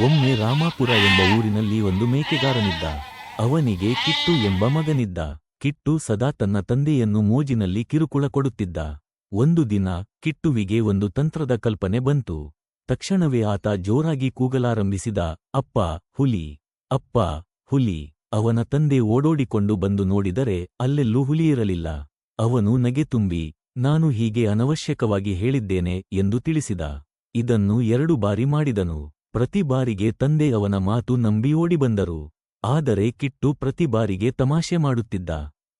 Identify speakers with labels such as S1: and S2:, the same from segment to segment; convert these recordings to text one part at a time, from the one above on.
S1: ಎಂಬ ಊರಿನಲ್ಲಿ ಒಂದು ಮೇಕೆಗಾರನಿದ್ದ. ಅವನಿಗೆ ಕಿಟ್ಟು ಎಂಬ ಮಗನಿದ್ದ. ಕಿಟ್ಟು ಸದಾ ತನ್ನ ತಂದೆಯನ್ನು ಮೋಜಿನಲ್ಲಿ ಕಿರುಕುಳ ಕೊಡುತ್ತಿದ್ದ. ಒಂದು ದಿನ ಕಿಟ್ಟುವಿಗೆ ಒಂದು ತಂತ್ರದ ಕಲ್ಪನೆ ಬಂತು. ತಕ್ಷಣವೇ ಆತ ಜೋರಾಗಿ ಕೂಗಲಾರಂಭಿಸಿದ, ಅಪ್ಪ, ಹುಲಿ ಅಪ್ಪ, ಹುಲಿ, ಅವನ ತಂದೆ ಓಡೋಡಿಕೊಂಡು ಬಂದು ನೋಡಿದರೆ ಅಲ್ಲೆಲ್ಲೂ ಹುಲಿಯಿರಲಿಲ್ಲ. ಅವನು ನಗೆ ತುಂಬಿ, ನಾನು ಹೀಗೆ ಅನವಶ್ಯಕವಾಗಿ ಹೇಳಿದ್ದೇನೆ ಎಂದು ತಿಳಿಸಿದ. ಇದನ್ನು ಎರಡು ಬಾರಿ ಮಾಡಿದನು. ಪ್ರತಿ ಬಾರಿಗೆ ತಂದೆ ಅವನ ಮಾತು ನಂಬಿ ಓಡಿಬಂದರು. ಆದರೆ ಕಿಟ್ಟು ಪ್ರತಿ ಬಾರಿಗೆ ತಮಾಷೆ ಮಾಡುತ್ತಿದ್ದ.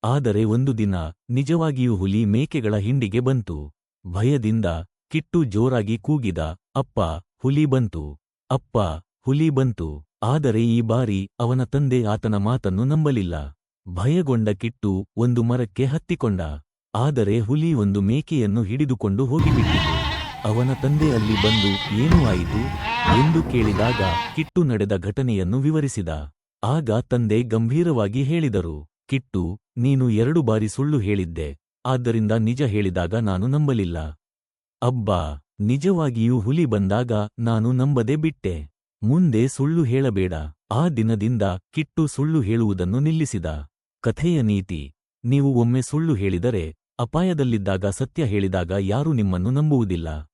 S1: ಆದರೆ ಒಂದು ದಿನ ನಿಜವಾಗಿಯೂ ಹುಲಿ ಮೇಕೆಗಳ ಹಿಂಡಿಗೆ ಬಂತು. ಭಯದಿಂದ ಕಿಟ್ಟು ಜೋರಾಗಿ ಕೂಗಿದ, ಅಪ್ಪ, ಹುಲಿ ಬಂತು. ಅಪ್ಪ, ಹುಲಿ ಬಂತು. ಆದರೆ ಈ ಬಾರಿ ಅವನ ತಂದೆ ಆತನ ಮಾತನ್ನು ನಂಬಲಿಲ್ಲ. ಭಯಗೊಂಡ ಕಿಟ್ಟು ಒಂದು ಮರಕ್ಕೆ ಹತ್ತಿಕೊಂಡ. ಆದರೆ ಹುಲಿ ಒಂದು ಮೇಕೆಯನ್ನು ಹಿಡಿದುಕೊಂಡು ಹೋಗಿಬಿಟ್ಟಿತು ಅವನ ತಂದೆ ಅಲ್ಲಿ ಬಂದು ಏನೂ ಆಯಿತು ಎಂದು ಕೇಳಿದಾಗ ಕಿಟ್ಟು ನಡೆದ ಘಟನೆಯನ್ನು ವಿವರಿಸಿದ. ಆಗ ತಂದೆ ಗಂಭೀರವಾಗಿ ಹೇಳಿದರು, ಕಿಟ್ಟು, ನೀನು ಎರಡು ಬಾರಿ ಸುಳ್ಳು ಹೇಳಿದ್ದೆ, ಆದ್ದರಿಂದ ನಿಜ ಹೇಳಿದಾಗ ನಾನು ನಂಬಲಿಲ್ಲ. ಅಬ್ಬಾ, ನಿಜವಾಗಿಯೂ ಹುಲಿ ಬಂದಾಗ ನಾನು ನಂಬದೆ ಬಿಟ್ಟೆ. ಮುಂದೆ ಸುಳ್ಳು ಹೇಳಬೇಡ. ಆ ದಿನದಿಂದ ಕಿಟ್ಟು ಸುಳ್ಳು ಹೇಳುವುದನ್ನು ನಿಲ್ಲಿಸಿದ. ಕಥೆಯ ನೀತಿ, ನೀವು ಒಮ್ಮೆ ಸುಳ್ಳು ಹೇಳಿದರೆ, ಅಪಾಯದಲ್ಲಿದ್ದಾಗ ಸತ್ಯ ಹೇಳಿದಾಗ ಯಾರೂ ನಿಮ್ಮನ್ನು ನಂಬುವುದಿಲ್ಲ.